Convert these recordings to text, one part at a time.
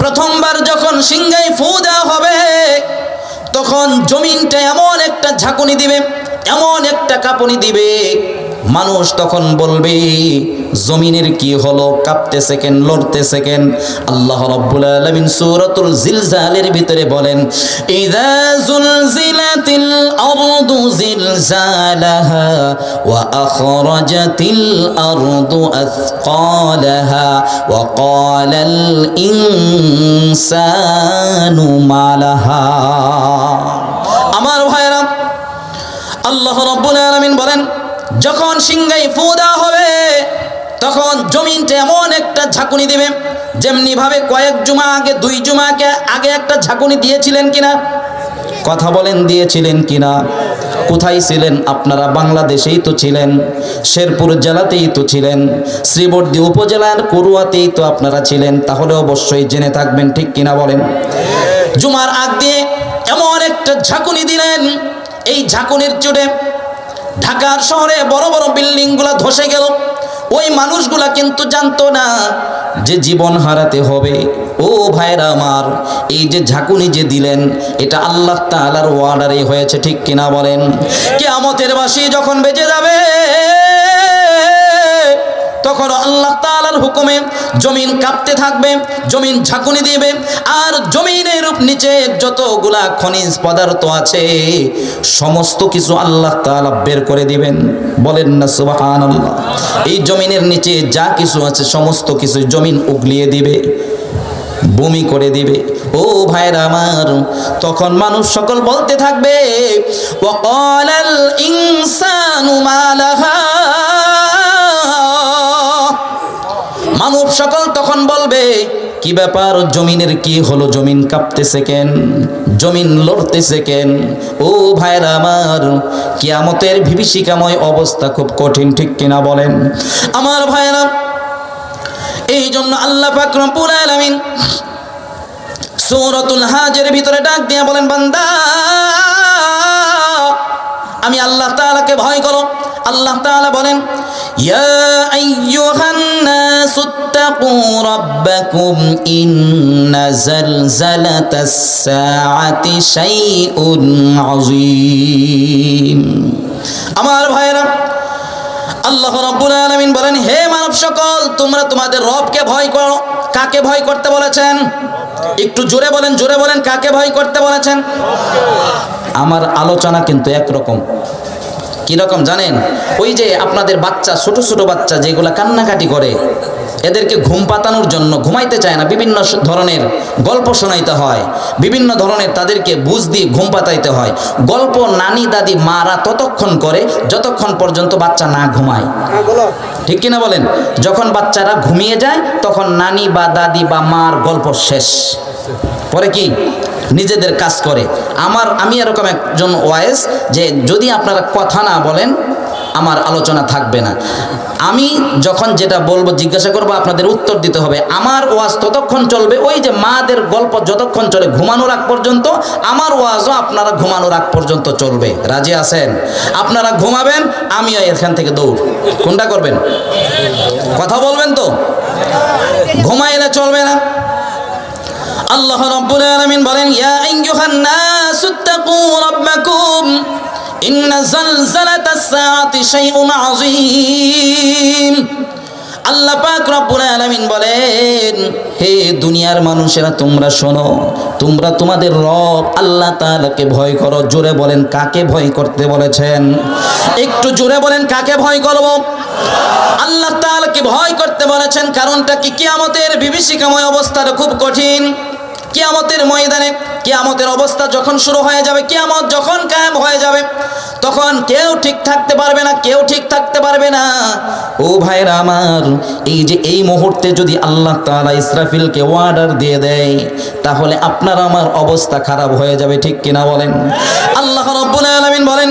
প্রথমবার যখন সিংহাই ফু দেওয়া হবে, তখন জমিনটা এমন একটা ঝাঁকুনি দিবে, এমন একটা কাঁপুনি দিবে। মানুষ তখন বলবে, জমিনের কি হলো? কাঁপতে সেকেন্ড লড়তে সেকেন্ড আল্লাহ রাব্বুল আলামিন সূরাতুল জিলজালের ভিতরে বলেন ইযা জুলজিলাতিল আরদু জিলজালাহা ওয়া আখরাজাতিল আরদু আথকালাহা ওয়া ক্বালাল ইনসানু মালাহা। আমার ভাইরা আল্লাহ রব্বুল আলামিন বলেন যখন সিংহাই ফু হবে, তখন জমিনটা এমন একটা ঝাঁকুনি দিবে যেমনি ভাবে কয়েক জুমা আগে, দুই জুমাকে আগে একটা ঝাঁকুনি দিয়েছিলেন কিনা? কথা বলেন, দিয়েছিলেন কিনা? কোথায় ছিলেন? আপনারা বাংলাদেশেই তো ছিলেন, শেরপুর জেলাতেই তো ছিলেন, শ্রীবর্দী উপজেলার করুয়াতেই তো আপনারা ছিলেন, তাহলে অবশ্যই জেনে থাকবেন, ঠিক কিনা বলেন? জুমার আগ দিয়ে এমন একটা ঝাঁকুনি দিলেন, এই ঝাঁকুনির চোটে ঢাকার শহরে বড় বড় বিল্ডিংগুলো ধসে গেল। ওই মানুষগুলা কিন্তু জানতো না যে জীবন হারাতে হবে। ও ভাইরা আমার, এই যে ঝাঁকুনি যে দিলেন, এটা আল্লাহ তালার ওয়ার্ডারে হয়েছে, ঠিক কিনা বলেন? কে কেয়ামতের বাসী যখন বেঁচে যাবে, তখন আল্লাহ তাআলার হুকুমে জমিন কাঁপতে থাকবে, জমিন ঝাঁকুনি দিবে, আর জমিনের নিচে যতগুলা খনিজ পদার্থ আছে, সমস্ত কিছু আল্লাহ তাআলা বের করে দিবেন। বলেন না, সুবহানাল্লাহ। এই জমিনের নিচে যা কিছু আছে, সমস্ত কিছু জমিন উগলিয়ে দিবে, বমি করে দিবে। ও ভাইরা আমার, তখন মানুষ সকল বলতে থাকবে ওয়াকালাল ইনসানু মালাহা মানব সকল তখন বলবে, কি ব্যাপার? জমিনের কি হলো? জমিন কাঁপতেছে কেন? জমিন লড়তেছে কেন? ও ভাইরা আমার, কিয়ামতের বিভীষিকাময় অবস্থা খুব কঠিন, ঠিক কিনা বলেন? আমার ভাইরা এই জন্য আল্লাহ পাক রব্বুল আলামিন সূরাতুল হাজের ভিতরে ডাক দিয়া বলেন, বান্দা আমি আল্লাহ তাআলাকে ভয় করো। আল্লাহ তাআলা বলেন, ইয়া আমার ভাইরা আল্লাহ রাব্বুল আলামিন বলেন, হে মানব সকল, তোমরা তোমাদের রবকে ভয় করো। কাকে ভয় করতে বলেছেন? একটু জোরে বলেন জোরে বলেন, কাকে ভয় করতে বলেছেন? আমার আলোচনা কিন্তু একরকম। কীরকম জানেন? ওই যে আপনাদের বাচ্চা, ছোট ছোট বাচ্চা যেগুলা কান্নাকাটি করে, এদেরকে ঘুম পাতানোর জন্য ঘুমাইতে চায় না, বিভিন্ন ধরনের গল্প শোনাইতে হয়, বিভিন্ন ধরনের তাদেরকে বুঝ দিয়ে ঘুম পাতাইতে হয়। গল্প নানি দাদি মারা ততক্ষণ করে যতক্ষণ পর্যন্ত বাচ্চা না ঘুমায়। ঠিক কিনা বলেন? যখন বাচ্চারা ঘুমিয়ে যায়, তখন নানি বা দাদি বা মার গল্প শেষ। পরে কি? নিজেদের কাজ করে। আমার, আমি এরকম একজন ওয়েস যে যদি আপনারা কথা না বলেন, আমার আলোচনা থাকবে না। আমি যখন যেটা বলব, জিজ্ঞাসা করব, আপনাদের উত্তর দিতে হবে। আমার ওয়াজ ততক্ষণ চলবে, ওই যে মাদের গল্প যতক্ষণ চলে ঘুমানোর আগ পর্যন্ত, আমার ওয়াজও আপনারা ঘুমানোর আগ পর্যন্ত চলবে। রাজি আছেন? আপনারা ঘুমাবেন, আমিও এখান থেকে দৌড়। কোনটা করবেন? কথা বলবেন তো? ঘুমাইলে চলবে না। আল্লাহ রাব্বুল আলামিন বলেন ইয়া আইয়ুহান নাসুত্তাকু রাব্বাকুম ইন্না জালজালাতাস সাআতি শাইউন আযীম। আল্লাহ পাক রব্বুল আলামিন বলেন, হে দুনিয়ার মানুষেরা, তোমরা শোনো, তোমরা তোমাদের রব আল্লাহ তাআলাকে ভয় করো। জোরে বলেন, কাকে ভয় করতে বলেছেন? একটু জোরে বলেন, কাকে ভয় করব? আল্লাহ তাআলাকে ভয় করতে বলেছেন, কারণটা কি? কিয়ামতের বিভীষিকাময় অবস্থাটা খুব কঠিন। কিয়ামতের ময়দানে কেয়ামতের অবস্থা যখন শুরু হয়ে যাবে, কিয়ামত যখন কায়েম হয়ে যাবে, তখন কেউ ঠিক থাকতে পারবে না, কেউ ঠিক থাকতে পারবে না। ও ভাইরা আমার, এই যে এই মুহূর্তে যদি আল্লাহ তাআলা ইসরাফিলকে অর্ডার দিয়ে দেয়, তাহলে আপনার আমার অবস্থা খারাপ হয়ে যাবে, ঠিক কিনা বলেন? আল্লাহ রাব্বুল আলামিন বলেন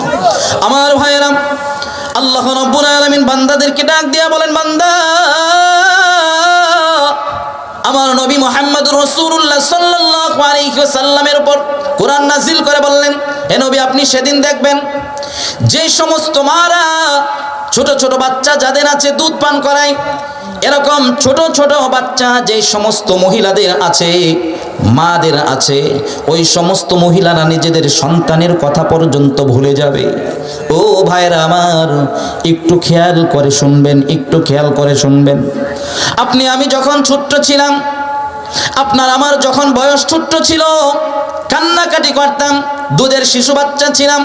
আমার ভাইয়েরা, আল্লাহ রব্বুল আলামিন বান্দাদেরকে ডাক দিয়া বলেন, বান্দা, আমার নবী মোহাম্মদ রসুল্লাহ সাল্লাল্লাহু আলাইহি ওয়াসাল্লামের উপর কোরআন নাজিল করে বললেন হে নবী, আপনি সেদিন দেখবেন যে সমস্ত মারা, ছোট ছোট বাচ্চা যাদের আছে দুধ পান করায় এরকম ছোট ছোট বাচ্চা যে সমস্ত মহিলাদের আছে, মাদের আছে, ওই সমস্ত মহিলারা নিজেদের সন্তানের কথা পর্যন্ত ভুলে যাবে। ও ভাইরা আমার, একটু খেয়াল করে শুনবেন, একটু খেয়াল করে শুনবেন। আপনি, আমি যখন ছোট্ট ছিলাম, আপনার আমার যখন বয়স ছোট্ট ছিল কান্নাকাটি করতাম, দুধের শিশু বাচ্চা ছিলাম।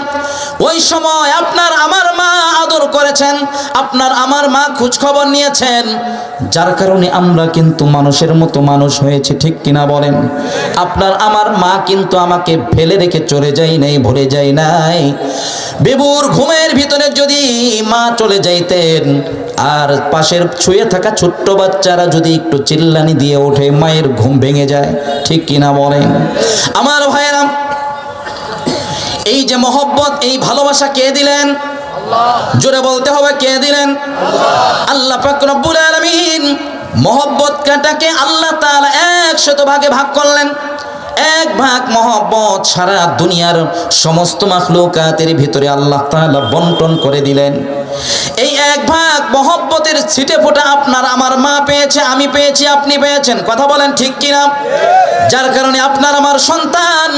ওই সময় আপনার আমার মা আদর করেছেন, আপনার আমার মা খোঁজ খবর নিয়েছেন। যার কারণে আমরা কিন্তু মানুষের মতো মানুষ হয়েছে, ঠিক কিনা বলেন? আপনার আমার মা কিন্তু আমাকে ফেলে রেখে চলে যাই নাই, ভুলে যাই নাই। বেবুর ঘুমের ভিতরে যদি মা চলে যাইতেন, আর পাশের ছুঁয়ে থাকা ছোট্ট বাচ্চারা যদি একটু চিল্লানি দিয়ে ওঠে, মায়ের ঘুম ভেঙে যায়, ঠিক কিনা বলেন? আমার ভাইয়েরা এই যে মহব্বত, এই ভালোবাসা কে দিলেন? জোরে বলতে হবে, কে দিলেন? আল্লাহ রব্বুল আলামিন মহব্বত কাটাকে আল্লাহ তালা একশত ভাগে ভাগ করলেন। এক ভাগ মহব্বত সারা দুনিয়ার সমস্ত মাখলুকাতের ভিতরে আল্লাহ তাআলা বন্টন করে দিলেন। এই এক ভাগ মহব্বতের ছিটে ফোটা আপনার আমার মা পেয়েছে, আমি পেয়েছি, আপনি পেয়েছেন। কথা বলেন ঠিক কিনা? যার কারণে আপনার আমার সন্তান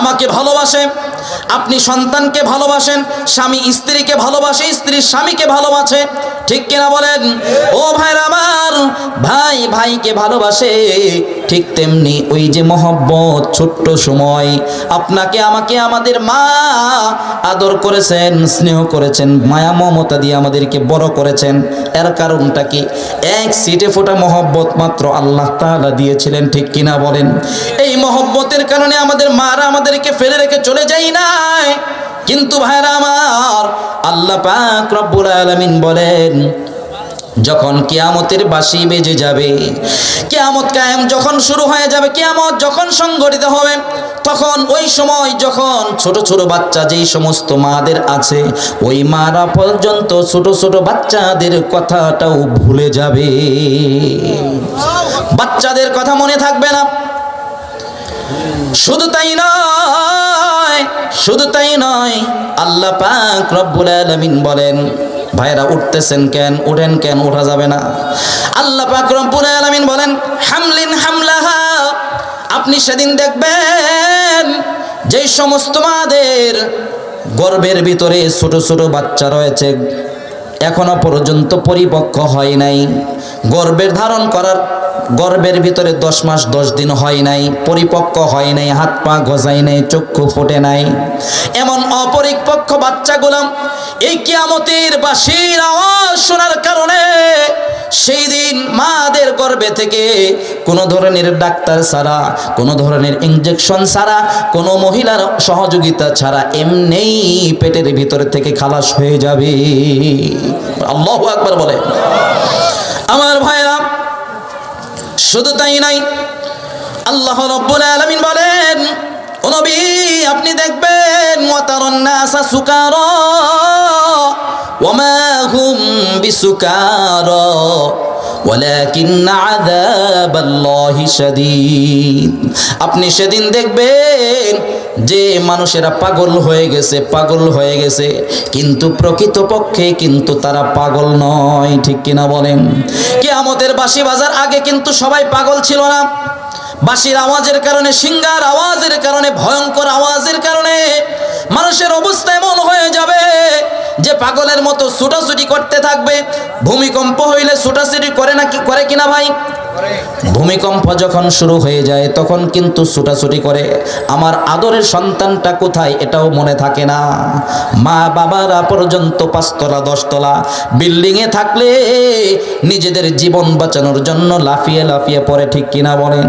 আমাকে ভালোবাসে আপনি সন্তানকে ভালোবাসেন, স্বামী স্ত্রীকে ভালোবাসে, স্ত্রী স্বামীকে ভালোবাসে, ঠিক কিনা বলেন? ও ভাইরা আমার, ভাই ভাইকে ভালোবাসে, ঠিক তেমনি ওই যে মহব্বত, ছোট্ট সময়, আপনাকে, আমাকে, আমাদের মা আদর করেছেন, স্নেহ করেছেন, মায়া, মমতা দিয়ে আমাদেরকে বড় করেছেন। এর কারণটা কি? এক সিটে ফোটা মহব্বত মাত্র আল্লাহ তাআলা দিয়েছিলেন, ঠিক কিনা বলেন? এই মহব্বতের কারণে আমাদের মারা আমাদেরকে ফেলে রেখে চলে যায় নাই। কিন্তু ভাইরা আমার, আল্লাহ পাক রব্বুল আলামিন বলেন, যখন কিয়ামতের বাঁশি বেজে যাবে, কিয়ামত কায়েম যখন শুরু হয়ে যাবে, কিয়ামত যখন সংগঠিত হবে, তখন ওই সময় যখন ছোট ছোট বাচ্চা যেই সমস্ত মাদের আছে, ওই মারা পর্যন্ত ছোট ছোট বাচ্চাদের কথাটাও ভুলে যাবে। বাচ্চাদের কথা মনে থাকবে না। শুধু তাই নয়, শুধু তাই নয়, আল্লাহ পাক রব্বুল আলামিন বলেন ভাইরা উঠতেছেন কেন? উঠেন কেন? ওঠা যাবে না। আল্লাহ পাক রব্বুল আলামিন বলেন, হামলিন হামলাহা। আপনি সেদিন দেখবেন, যেই সমস্ত মাদের গর্বের ভিতরে ছোট ছোট বাচ্চা রয়েছে, এখনও পর্যন্ত পরিপক্ক হয় নাই। গর্বের ধারণ করার গর্ভের ভিতরে দশ মাস, দশ দিন হয় নাই, পরিপক্ক হয় নাই, হাত পা গজাই নাই, চক্ষু ফোটে নাই। এমন অপরিপক্ক বাচ্চাগুলো এই কিয়ামতের বাঁশির আওয়াজ শোনার কারণে সেই দিন মাদের গর্ভে থেকে কোনো ধরনের ডাক্তার ছাড়া, কোনো ধরনের ইঞ্জেকশন ছাড়া, কোনো মহিলার সহযোগিতা ছাড়া এমনিই পেটের ভিতরে থেকে খালাস হয়ে যাবে। আল্লাহ একবার বলে। শুধু তাই নাই। আল্লাহ রব্বুল আলামিন বলেন, ও নবী, আপনি দেখবেন ওয়াতারান নাসা সুকারা, ওয়ামা হুম বিসুকারা। আপনি সেদিন দেখবেন যে মানুষেরা পাগল হয়ে গেছে, পাগল হয়ে গেছে। কিন্তু প্রকৃত পক্ষে কিন্তু তারা পাগল নয়, ঠিক কিনা বলেন? কিয়ামতের বাঁশি বাজার আগে কিন্তু সবাই পাগল ছিল না। বাঁশির আওয়াজের কারণে, সিঙ্গার আওয়াজের কারণে, ভয়ঙ্কর আওয়াজের কারণে মানুষের অবস্থা এমন হয়ে যাবে যে পাগলের মতো ছুটাছুটি করতে থাকবে, ভূমিকম্প হইলে ছুটাছুটি করে নাকি করে কিনা ভাই? ভূমিকম্প যখন শুরু হয়ে যায়, তখন কিন্তু ছুটাছুটি করে, আমার আদরের সন্তানটা কোথায়? এটাও মনে থাকে না। মা বাবারা পর্যন্ত পাঁচতলা, দশতলা, বিল্ডিংয়ে থাকলে নিজেদের জীবন বাঁচানোর জন্য লাফিয়ে লাফিয়ে পড়ে, ঠিক কিনা বলেন?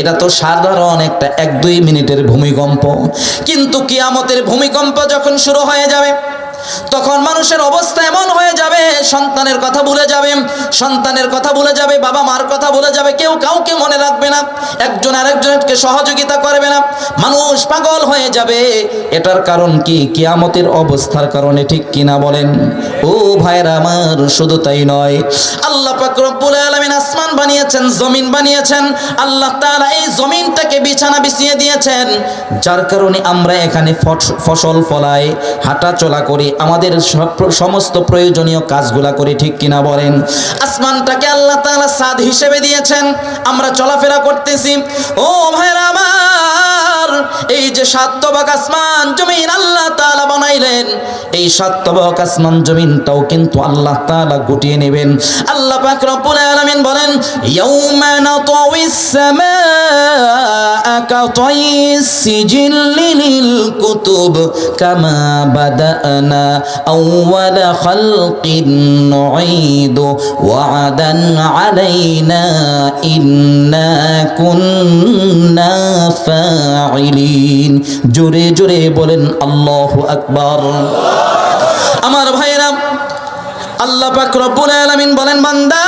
এটা তো সাধারণ একটা এক দুই মিনিটের ভূমিকম্প। কিন্তু কিয়ামতের ভূমিকম্প যখন শুরু হয়ে যাবে তখন মানুষের অবস্থা এমন হয়ে যাবে, সন্তানের কথা ভুলে যাবে, সন্তানের কথা ভুলে যাবে, বাবা মার কথা ভুলে যাবে, কেউ কাউকে মনে রাখবে না, একজন আরেকজনকে সহযোগিতা করবে না, মানুষ পাগল হয়ে যাবে। এটার কারণ কি? কিয়ামতের অবস্থার কারণে ঠিক কিনা বলেন? ও ভাইরা আমার, শুধু তাই নয়, আল্লাহ রব্বুল আলামিন আসমান বানিয়েছেন, জমিন বানিয়েছেন, আল্লাহ তাআলা এই জমিনটাকে বিছানা বিছিয়ে দিয়েছেন, যার কারণে আমরা এখানে ফস- ফসল ফলাই হাঁটা চলা করি আমাদের সমস্ত প্রয়োজনীয় কাজগুলা করি ঠিক কিনা বলেন। আসমানটাকে আল্লাহ তাআলা সাদ হিসেবে দিয়েছেন। আমরা চলাফেরা করতেছি। ও ভাইরা আমার, এই সাতবাক আসমান জমিন আল্লাহ তাআলা বানাইলেন। এই সাতবাক আসমান জমিনটাও কিন্তু আল্লাহ তাআলা গুটিয়ে নেবেন। আল্লাহ পাক রব্বুল আলামিন বলেন, ইয়াউমা নাতাউইস সামাআ কাতাইস সিজিল্লি লিল কুতুব কামা বাদানা আউওয়ালা খালকিন নুঈদু ওয়া'দান আলাইনা ইন্না কুন্না ফাইলিন জোরে জোরে বলেন, আল্লাহ আকবার। আমার ভাইয়েরা, আল্লাহ পাক রব্বুল আলামিন বলেন, বান্দা,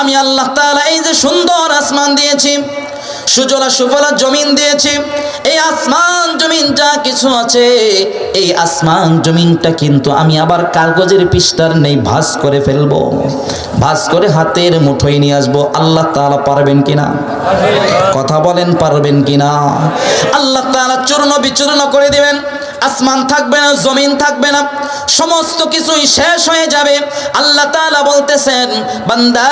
আমি আল্লাহ তাআলা এই যে সুন্দর আসমান দিয়েছি, সুজলা সুফলা জমিন দিয়েছি আসমান জমিন যা কিছু আছে। এই আসমান জমিনটা কিন্তু আমি আবার কাগজের পৃষ্ঠার নেই ভাস করে ফেলব। ভাস করে হাতের মুঠোয় নিয়ে আসব। আল্লাহ তাআলা পারবেন কিনা? কথা বলেন, পারবেন কিনা? আল্লাহ তাআলা চূর্ণ বিচূর্ণ করে দিবেন। আসমান থাকবে না, জমিন থাকবে না। সমস্ত কিছুই শেষ হয়ে যাবে। আল্লাহ তাআলা বলতেছেন, বান্দা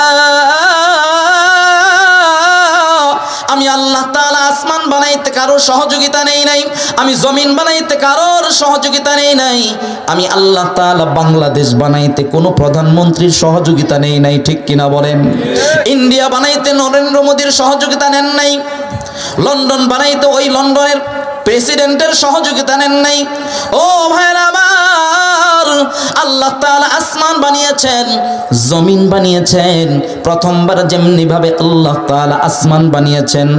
আমি আল্লাহ তাআলা আসমান বানাইতে কারোর সহযোগিতা নেই নাই, আমি জমিন বানাইতে কারোর সহযোগিতা নেই নাই, আমি আল্লাহ তাআলা বাংলাদেশ বানাইতে কোনো প্রধানমন্ত্রীর সহযোগিতা নেই নাই, ঠিক কিনা বলেন? ইন্ডিয়া বানাইতে নরেন্দ্র মোদীর সহযোগিতা নেন নাই, লন্ডন বানাইতে ওই লন্ডনের প্রেসিডেন্টের সহযোগিতা নেন নাই। ও ভাইরা আমার আল্লাহ তাআলা আসমান বানিয়েছেন জমিন বানিয়েছেন প্রথমবার যেমনি ভাবে আল্লাহ তাআলা আসমান বানিয়েছেন।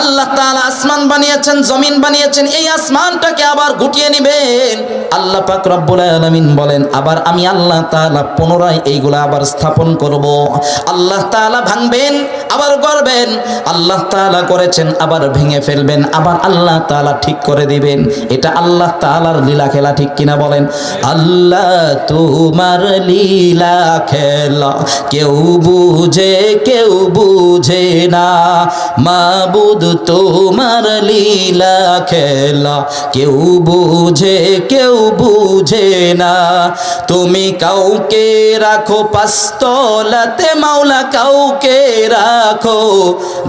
আল্লাহ তাআলা আসমান বানিয়েছেন, জমিন বানিয়েছেন, এই আসমানটাকে আবার গুটিয়ে নেবেন। আল্লাহ পাক রব্বুল আলামিন বলেন, আবার আমি আল্লাহ তাআলা পুনরায় এইগুলা আবার স্থাপন করব। আল্লাহ তাআলা ভাঙবেন, আবার গড়বেন। আল্লাহ তাআলা করেছেন, আবার ভেঙে ফেলবেন, আবার আল্লাহ তাআলা ঠিক করে দিবেন। এটা আল্লাহ তাআলার লীলা খেলা, ঠিক কিনা বলেন? আল্লাহ তোমার লীলা খেলা, কেউ বুঝে কেউ বুঝে না। মাবুদ তোমার লীলা খেলা। কেউ বুঝে কেউ বুঝে না। তুমি কাউকে রাখো পাস্তলাতে মাওলা কাউকে রাখো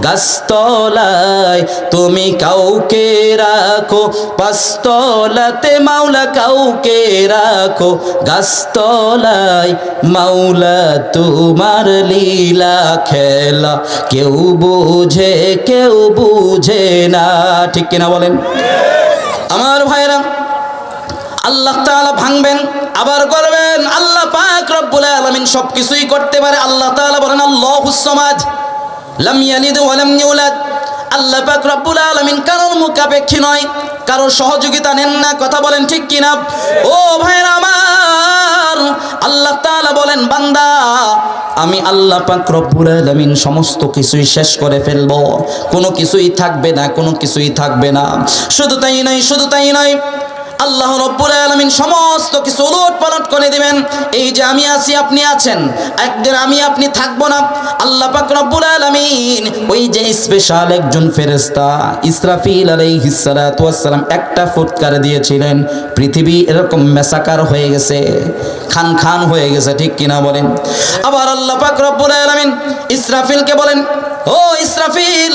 গাছতলায়। তুমি কাউকে রাখো পাস্তলাতে মাওলা কাউকে রাখো গাছতলায়। মাওলা তোমার লীলা খেলা। কেউ বুঝে, কেউ বুঝে না, ঠিক কিনা বলেন? আমার ভাইরা আল্লাহ তাআলা ভাঙবেন, আবার করবেন। আল্লাহ পাক রব্বুল আলামিন সবকিছুই করতে পারে। আল্লাহ তাআলা বলেন আল্লাহুস সামাদ, লাম ইয়ালিদ আল্লাহ পাক রব্বুল আলামিন কারোর মুখাপেক্ষী নয়, কারোর সহযোগিতা নেন না। কথা বলেন ঠিক কিনা? ও ভাইরা আমার আল্লাহ তাআলা বলেন, বান্দা, আমি আল্লাহ পাক রব্বুল আলামিন সমস্ত কিছুই শেষ করে ফেলব। কোনো কিছুই থাকবে না, কোনো কিছুই থাকবে না। শুধু তাই নয়, শুধু তাই নয় আল্লাহ রব্বুল আলামিন সমস্ত কিছু উলট পালট করে দিবেন। এই যে আমি আছি, আপনি আছেন। একদিন আমি, আপনি থাকব না। আল্লাহ পাক রব্বুল আলামিন ওই যে স্পেশাল একজন ফেরেশতা ইসরাফিল আলাইহিস সালাতু ওয়াস একটা ফুৎকার দিয়েছিলেন। পৃথিবী এরকম মেসাকার হয়ে গেছে, খান খান হয়ে গেছে, ঠিক কিনা বলেন? আবার আল্লাহ পাক রব্বুল আলমিন ইসরাফিলকে বলেন, ও ইসরাফিল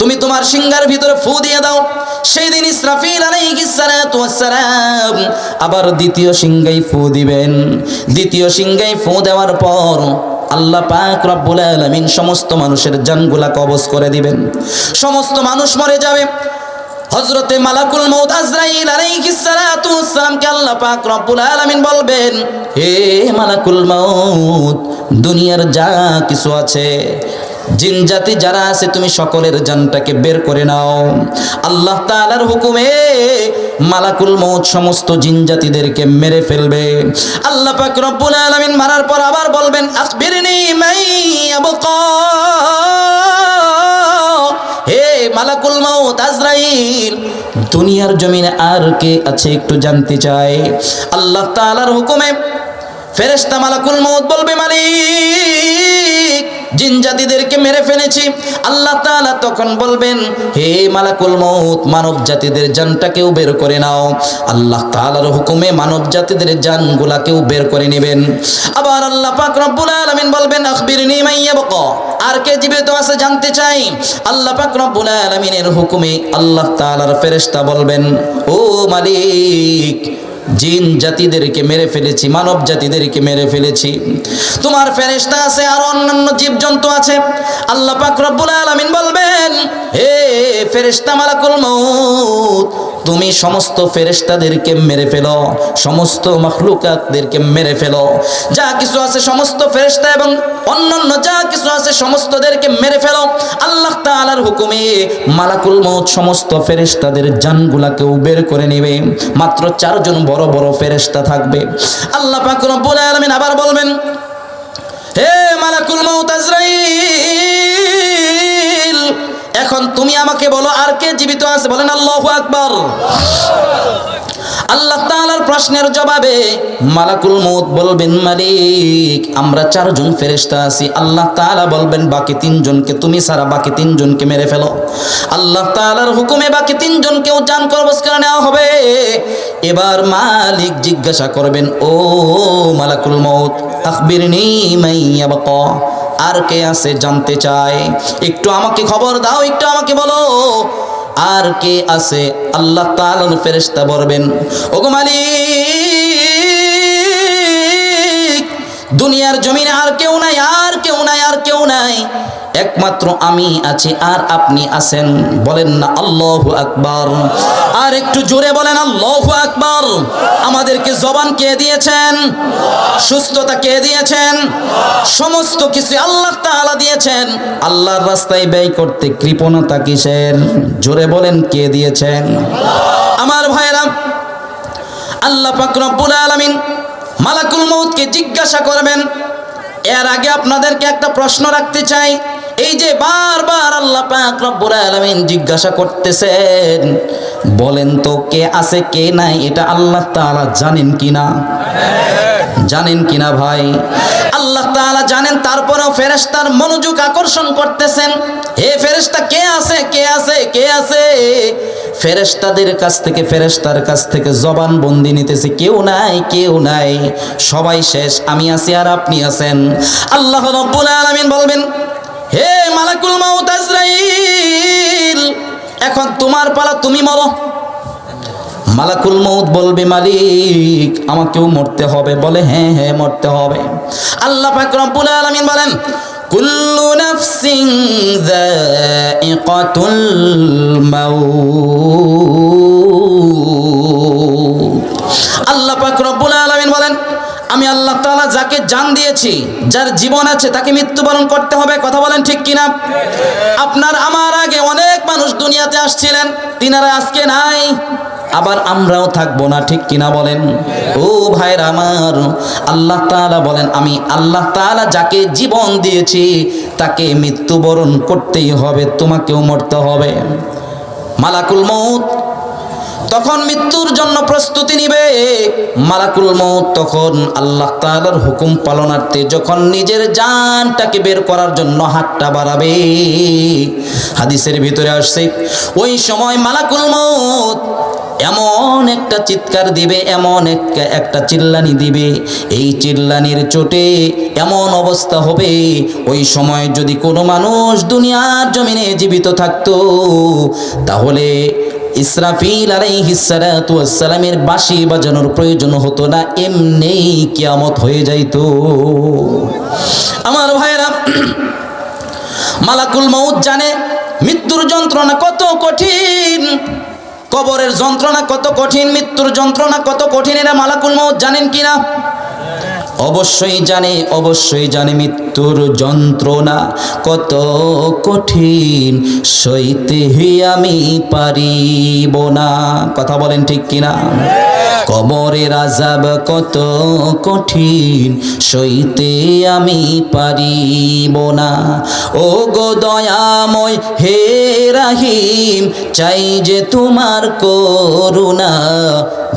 তুমি তোমার সিংহার ভিতরে ফু দিয়ে দাও। সেই দিন ইসরাফিল আবার দ্বিতীয় সিংহাই ফু দিবেন। দ্বিতীয় সিংহাই ফু দেওয়ার পর আল্লাহ পাক রব্বুল আলামিন সমস্ত মানুষের জানগুলা কবজ করে দিবেন। সমস্ত মানুষ মরে যাবে। হজরতে মালাকুল মৌত আজরাইল আলাইহিস সালাতু ওয়াসসালামকে আল্লাহ পাক রব্বুল আলামিন বলবেন, হে মালাকুল মৌত দুনিয়ার যা কিছু আছে জিন জাতি যারা আছে, তুমি সকলের জানটাকে বের করে নাও। আল্লাহ তাআলার হুকুমে মালাকুল মৌত সমস্ত জিন জাতিদেরকে মেরে ফেলবে। আল্লাহ পাক আলামিন মারার পর আবার বলবেন আখবিরনি মাই হে মালাকুল মাউত আজরাইল, দুনিয়ার জমিনে আর কে আছে একটু জানতে চাই? আল্লাহ তাআলার হুকুমে ফেরেশতা মালাকুল মাউত বলবে, মালিক জিন জাতিদেরকে মেরে ফেলেছি। আল্লাহ তাআলা তখন বলবেন, হে মালাকুল মউত, মানব জাতিদের জানটাকেও বের করে নাও। আল্লাহ তাআলার হুকুমে মানব জাতিদের জানগুলাকেও বের করে নেবেন। আবার আল্লাহ পাক রব্বুল আলামিন বলবেন, আখবিরনি মাইয়াবকা আর কে জীবিত আছে জানতে চাই। আল্লাহ পাক রব্বুল আলামিনের হুকুমে আল্লাহ তাআলার ফেরেশতা বলবেন, ও মালিক জিন জাতিদেরকে মেরে ফেলেছি, মানব জাতিদেরকে মেরে ফেলেছি। তোমার ফেরেস্তা আছে, আর অন্যান্য জীবজন্তু আছে। আল্লাহ পাক রব্বুল আলামিন বলবেন, হে ফেরেস্তা মালাকুল মউত তুমি সমস্ত ফেরেশতাদেরকে মেরে ফেলো, সমস্ত মখলুকাতদেরকে মেরে ফেলো। যা কিছু আছে সমস্ত ফেরেশতা এবং অন্যান্য যা কিছু আছে সমস্তদেরকে মেরে ফেলো। আল্লাহ তাআলার হুকুমে মালাকুল মউত সমস্ত ফেরেশতাদের জানগুলাকেও বের করে নেবে। মাত্র চারজন বড় বড় ফেরেশতা থাকবে। আল্লাহ পাক রব্বুল আলামিন আবার বলবেন, হে মালাকুল মউত আজরাইল এখন তুমি আমাকে বলো, আর কে জীবিত আছে? বলেন আল্লাহু আকবার। আল্লাহ তাআলার প্রশ্নের জবাবে মালাকুল মউত বলবেন, মালিক, আমরা চারজন ফেরেশতা আছি। আল্লাহ তাআলা বলবেন, বাকি তিনজনকে তুমি সারা বাকি তিনজনকে মেরে ফেলো। আল্লাহ তাআলার হুকুমে বাকি তিনজনকেও জান কবজ করে নেওয়া হবে। এবার মালিক জিজ্ঞাসা করবেন, ও মালাকুল আখবিরনি মাইয়া বাকা আর কে আছে জানতে চায়? একটু আমাকে খবর দাও, একটু আমাকে বলো। আর কে আছে? আল্লাহ তাআলার ফেরেশতা বলবেন, ওগো মালিক দুনিয়ার জমিনে আর কেউ নাই, আর কেউ নাই, আর কেউ নাই। একমাত্র আমি আছি, আর আপনি আছেন। বলেন না, আল্লাহ আকবর। আর একটু জোরে বলেন, আল্লাহু আকবর। আমাদেরকে জবান কে দিয়েছেন? সুস্থতা কে দিয়েছেন? সমস্ত কিছু আল্লাহ তাআলা দিয়েছেন। আল্লাহর রাস্তায় ব্যয় করতে কৃপণতা কিসের? জোরে বলেন, কে দিয়েছেন? আমার ভাইরা আল্লাহ পাক আলামিন মালাকুল মৌতকে জিজ্ঞাসা করবেন, এর আগে আপনাদেরকে একটা প্রশ্ন রাখতে চাই। এই যে বারবার আল্লাহ পাক রব্বুল আলামিন জিজ্ঞাসা করতেছেন, বলেন তো কে আছে, কে নাই, এটা আল্লাহ তাআলা জানেন কিনা? জানেন কিনা ভাই? আল্লাহ তাআলা জানেন, তারপরেও ফেরেশতার মনোযোগ আকর্ষণ করতেছেন। হে ফেরেশতা, কে আছে? কে আছে? কে আছে? ফেরেশতাদের কাছ থেকে, ফেরেশতার কাছ থেকে জবান বন্দি নিতেছে, কেউ নাই কেউ নাই। সবাই শেষ, আমি আছি আর আপনি আছেন। আল্লাহ রব্বুল আলামিন বলবেন, হে মালাকুল মাউত আজরাইল, এখন তোমার পালা তুমি মরো। মালাকুল মৌত বলবে মালিক আমাকেও মরতে হবে। বলে হ্যাঁ হ্যাঁ মরতে হবে। আল্লাহ রব্বুল আলামিন বলেন, কুল্লু নাফসিন যায়িকাতুল মাউত। আল্লাহ পাক রব্বুল আলামিন বলেন তাআলা যাকে জান দিয়েছি, যার জীবন আছে তাকে মৃত্যুবরণ করতে হবে, কথা বলেন ঠিক কিনা? আপনার আমার আগে অনেক মানুষ দুনিয়াতে আসছিলেন, তিনারা আজকে নাই, আবার আমরাও থাকব না, ঠিক কিনা বলেন? ও ভাইরা আমার আল্লাহ তাআলা বলেন, আমি আল্লাহ তাআলা যাকে জীবন দিয়েছি, তাকে মৃত্যুবরণ করতেই হবে, তোমাকেও মরতে হবে। মালাকুল মউত তখন মৃত্যুর জন্য প্রস্তুতি নিবে। মালাকুল মৌত তখন আল্লাহ তাআলার হুকুম পালনার্থে যখন নিজের জানটাকে বের করার জন্য হাতটা বাড়াবে। হাদিসের ভিতরে আসছে, ওই সময় মালাকুল মৌত এমন একটা চিৎকার দিবে, এমন একটা একটা চিল্লানি দিবে। এই চিল্লানির চোটে এমন অবস্থা হবে, ওই সময় যদি কোনো মানুষ দুনিয়ার জমিনে জীবিত থাকতো, তাহলে ইসরাফিল আলাইহিসসালামের বাঁশি বাজানোর প্রয়োজন হতো না, এমনিই কিয়ামত হয়ে যাইতো। আমার ভাইরা মালাকুল মৌত জানে, মৃত্যুর যন্ত্রণা কত কঠিন, কবরের যন্ত্রণা কত কঠিন, মৃত্যুর যন্ত্রণা কত কঠিন, এরা মালাকুল মৌত জানেন কিনা? অবশ্যই জানে অবশ্যই জানে মৃত্যুর যন্ত্রণা কত কঠিন, সইতে আমি পারিব না। কথা বলেন ঠিক কিনা? কবরের আজাব কত কঠিন, সইতে আমি পারিব না। ও গো দয়াময় হে রাহিম, চাই যে তোমার করুণা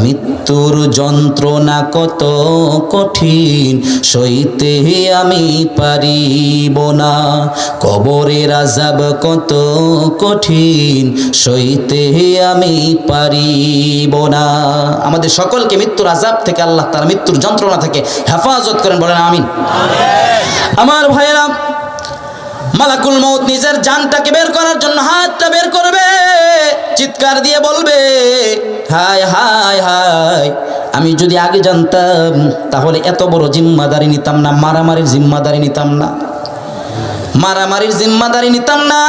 মৃত্যুর যন্ত্রণা কত কঠিন সইতে আমি পারিব না। কবরের আজাব কত কঠিন সইতে আমি পারিব না। আমাদের সকলকে মৃত্যুর আজাব থেকে আল্লাহ তার মৃত্যুর যন্ত্রণা থেকে হেফাজত করেন বলেন আমিন। আমার ভাইয়েরা মালাকুল মৌত নিজের জানটাকে বের করার জন্য হাতটা বের করবে। চিৎকার দিয়ে বলবে, হায় হায় হায়, আমি যদি আগে জানতাম, তাহলে এত বড় জিম্মাদারি নিতাম না, মারামারির জিম্মাদারি নিতাম না। মারামারির জিম্মাদারি নিতাম না।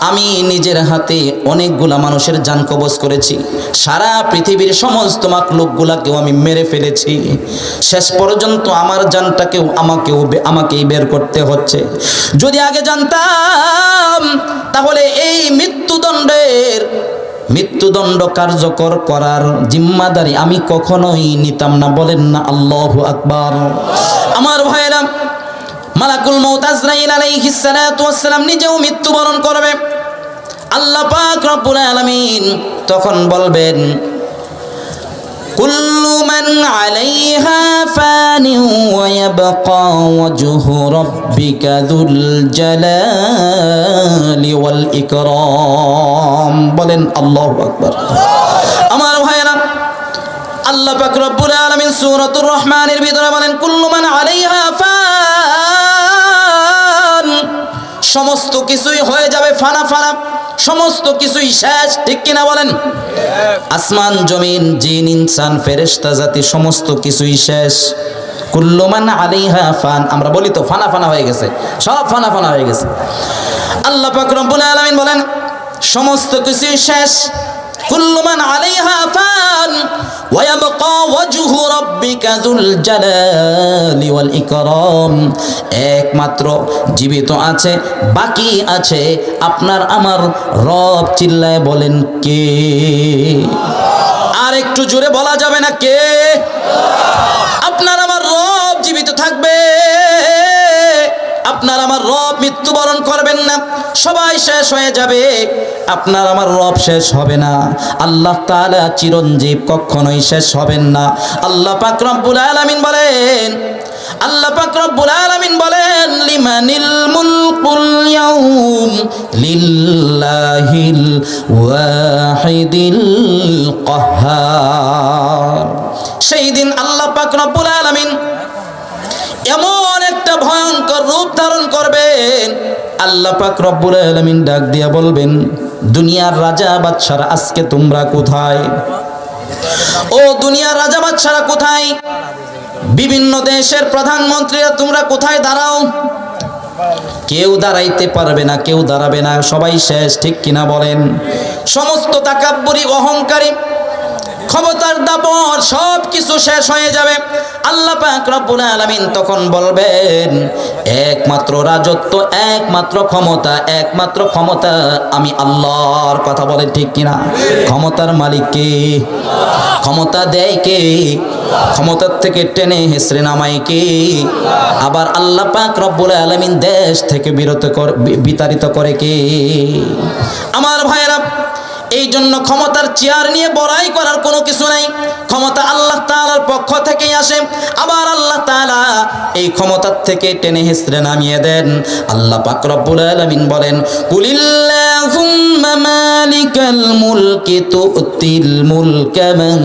আমি নিজের হাতে অনেকগুলা মানুষের যান কবজ করেছি। সারা পৃথিবীর সমস্ত লোকগুলাকেও আমি মেরে ফেলেছি। শেষ পর্যন্ত আমার জানটাকেও আমাকেও আমাকেই বের করতে হচ্ছে। যদি আগে জানতাম, তাহলে এই মৃত্যুদণ্ডের মৃত্যুদণ্ড কার্যকর করার জিম্মাদারি আমি কখনোই নিতাম না। বলেন না, আল্লাহ আকবার। আমার ভাইয়েরা মালাকুল মৌত আজরাইল আলাইহিস সালাতু ওয়াস সালাম নিজেও মৃত্যুবরণ করবে। আল্লাহ পাক রব্বুল আলামিন তখন বলবেন, কুল্লু মান আলাইহা ফানি ওয়া ইয়াবকা ওয়াজহু রাব্বিকা যুল জালালি ওয়াল ইকরাম। বলেন, আল্লাহু আকবার। আমার ভাইয়েরা, আল্লাহ পাক রব্বুল আলামিন সূরাতুর রহমানের ভিতরে বলেন, কুল্লু মান আলাইহা ফান সমস্ত কিছুই হয়ে যাবে ফানা ফানা। সমস্ত কিছুই শেষ, ঠিক কিনা বলেন? আসমান, জমিন, জিন, ইনসান ফেরেস্তা জাতি, সমস্ত কিছুই শেষ। কুল্লুমান আলাইহা ফান, আমরা বলি তো ফানা ফানা হয়ে গেছে, সব ফানা ফানা হয়ে গেছে। আল্লাহ পাক রব্বুল আলামিন বলেন, সমস্ত কিছুই শেষ ইকরাম। একমাত্র জীবিত আছে, বাকি আছে আপনার আমার রব, চিল্লায় বলেন কে? আর একটু জোরে বলা যাবে না কে? আপনার আমার রব জীবিত থাকবে। আপনার আমার রব মৃত্যুবরণ করবেন না। সবাই শেষ হয়ে যাবে। আপনার আমার রব শেষ হবে না। আল্লাহ তাআলা চিরঞ্জীব কখনোই শেষ হবেন না। আল্লাহ পাক রব্বুল আলামিন বলেন, আল্লাহ পাক রব্বুল আলামিন বলেন, লিমানিল মুলকুল ইয়াউম লিল্লাহিল ওয়াহিদিল কাহ্হার সেই দিন আল্লাহ পাক রব্বুল আলামিন এমন একটা ভয়ঙ্কর রূপ ধারণ করবেন। আল্লাহ পাক রব্বুল আলামিন ডাক দিয়া বলবেন, দুনিয়ার রাজা বাদশারা আজকে তোমরা কোথায়? ও দুনিয়ার রাজা বাদশারা কোথায়? বিভিন্ন দেশের প্রধানমন্ত্রীরা তোমরা কোথায় দাঁড়াও? কেউ দাঁড়াইতে পারবে না, কেউ দাঁড়াবে না, সবাই শেষ, ঠিক কিনা বলেন? সমস্ত তাকাব্বরি, অহংকারী ক্ষমতার দাপট সব কিছু শেষ হয়ে যাবে। আল্লাহ পাক রব্বুল আলামিন তখন বলবেন, একমাত্র রাজত্ব, একমাত্র ক্ষমতা একমাত্র ক্ষমতা আমি আল্লাহর কথা বলে ঠিক কিনা? ক্ষমতার মালিক কে? ক্ষমতা দেয় কে? ক্ষমতার থেকে টেনে হেসরে নামায় কে? আবার আল্লাহ পাক রব্বুল আলামিন দেশ থেকে বিরত বিতাড়িত করে কে? আমার ভাইয়েরা এই জন্য ক্ষমতার চেয়ার নিয়ে বড়াই করার কোনো কিছু নাই। ক্ষমতা আল্লাহ তালার পক্ষ থেকেই আসে। আবার আল্লাহ তালা এই ক্ষমতার থেকে টেনে হেসড়ে নামিয়ে দেন। আল্লাহ পাকরবুল আলমিন বলেন বলেন কুলিল্লাহুম্মা مالك الملك تؤتي الملك من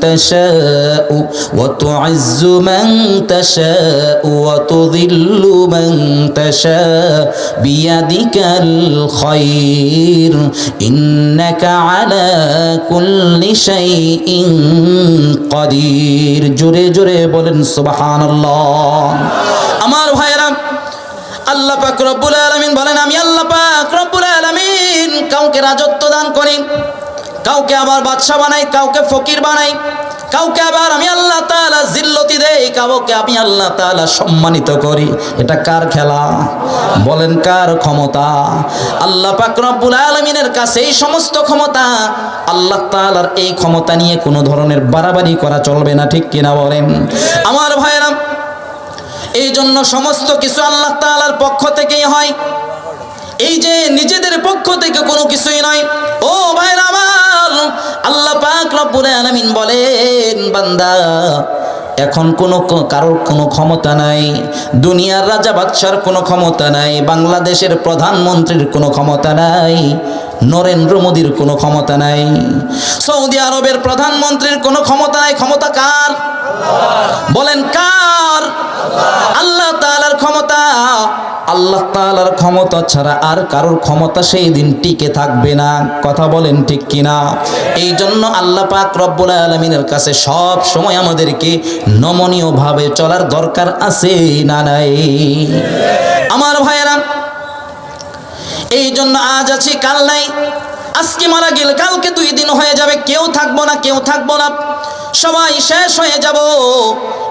تشاء وتعز من تشاء وتذل من تشاء بيدك الخير إنك على كل شيء قدير জোরে জোরে বলেন সুবহানাল্লাহ আমার ভাইরা আল্লাহ পাক রব্বুল আলামিন বলেন আমি আল্লাহ পাক রব্বুল আলামিন কাউকে রাজত্ব দান করি, কাউকে আবার বাদশা বানাই, কাউকে ফকির বানাই, কাউকে আবার আমি আল্লাহ তাআলা জিল্লতি দেই, কাউকে আমি আল্লাহ তাআলা সম্মানিত করি। এটা কার খেলা? বলেন কার ক্ষমতা? আল্লাহ পাক রব্বুল আলামিনের কাছে এই সমস্ত ক্ষমতা, আল্লাহ তাআলার এই ক্ষমতা নিয়ে কোনো ধরনের বাড়াবাড়ি করা চলবে না, ঠিক কিনা বলেন? আমার ভাইরা এই জন্য সমস্ত কিছু আল্লাহ তাআলার পক্ষ থেকেই হয়। এই যে নিজেদের পক্ষ থেকে কোনো কিছুই নয় ও ভাইরা আমার, আল্লাহ পাক রব্বুল আলামিন বলেন, বান্দা, এখন কোনো কারোর কোনো ক্ষমতা নাই, দুনিয়ার রাজা বাদশার কোনো ক্ষমতা নাই, বাংলাদেশের প্রধানমন্ত্রীর কোনো ক্ষমতা নাই নরেন্দ্র মোদীর কোনো ক্ষমতা নাই। সৌদি আরবের প্রধানমন্ত্রীর কোনো ক্ষমতা নাই। ক্ষমতা কার? বলেন কার? আল্লাহ তাআলার ক্ষমতা। আল্লাহ তাআলার ক্ষমতা ছাড়া আর কারোর ক্ষমতা সেই দিন টিকে থাকবে না। কথা বলেন ঠিক কিনা? এই জন্য আল্লাহ পাক রব্বুল আলমিনের কাছে সব সময় আমাদেরকে নমনীয়ভাবে চলার দরকার আছে না নাই? আমার ভাইয়েরা এই জন্য আজ আছি কাল নাই। আজকে মারা গেলে, কালকে দুই দিন হয়ে যাবে, কেউ থাকব না, কেউ থাকব না। সবাই শেষ হয়ে যাব।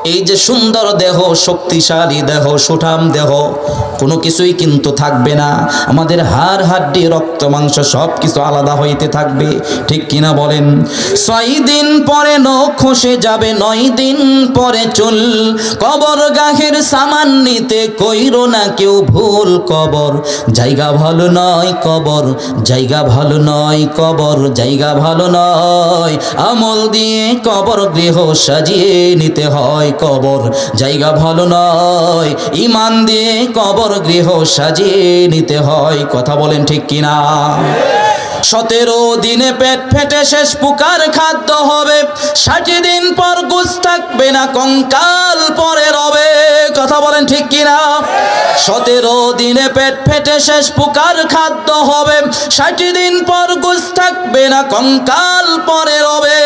এই যে সুন্দর দেহ, শক্তিশালী দেহ, সুঠাম দেহ, কোনো কিছুই কিন্তু থাকবে না। আমাদের হাড়, হাড্ডি, রক্ত, মাংস সব কিছু আলাদা হইতে থাকবে। ঠিক কিনা বলেন? ছয় দিন পরে নখ খসে যাবে, নয় দিন পরে চুল। কবর গাহের সামান নিতে কইরো না কেউ ভুল কবর। জায়গা ভালো নয় কবর, জায়গা ভালো নয় কবর জায়গা ভালো নয়। আমল দিয়ে কবর গৃহ সাজিয়ে নিতে হয়, কবর জায়গা ভালো নয়। ইমান দিয়ে কবর গৃহ সাজিয়ে নিতে হয়, কথা বলেন ঠিক কিনা? সতেরো দিনে পেট ফেটে শেষ পুকার খাদ্য হবে। ষাট দিন পর গুছ থাকবে না, কঙ্কাল পরে রবে। কথা বলেন ঠিক কিনা? সতেরো দিনে পেট ফেটে শেষ পুকার খাদ্য হবে। ষাট দিন পর গুছ থাকবে না, কঙ্কাল পরে রবে।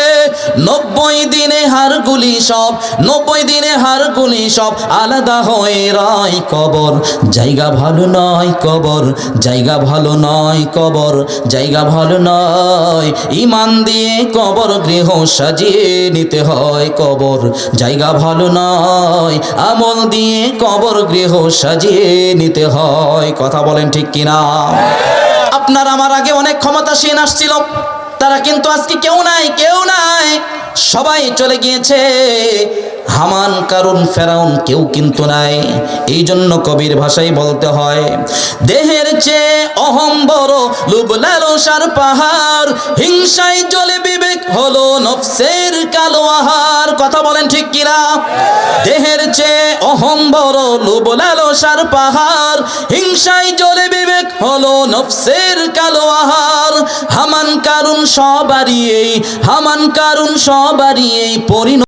নব্বই দিনে হারগুলি সব, নব্বই দিনে হারগুলি সব আলাদা হয়ে রয় কবর। জায়গা ভালো নয় কবর, জায়গা ভালো নয় কবর, জায়গা ভালো নয়। ইমান দিয়ে কবর গৃহ সাজিয়ে নিতে হয় কবর। জায়গা ভালো নয়, আমল দিয়ে কবর গৃহ সাজিয়ে নিতে হয়। কথা বলেন ঠিক কিনা? আপনার আমার আগে অনেক ক্ষমতাসীন আসছিল। তারা কিন্তু আজকে কেউ নাই কেউ নাই। সবাই চলে গিয়েছে। হামান কারণ ফেরাউন কেউ কিন্তু নাই। এই জন্য কবির ভাষায় বলতে হয়, দেহের চেয়ে অহম বড় লুব লালসার পাহাড়, হিংসায় জলে বিবেক হলো নফসের কালো আহার। কথা বলেন ঠিক কিনা? দেহের চেয়ে অহম বড় লুব লালসার পাহাড়, হিংসায় জলে বিবেক হলো নফসের কালো আহার। হামান কারণ সবারই এই, হামান কারণ সবারই এই পরিণ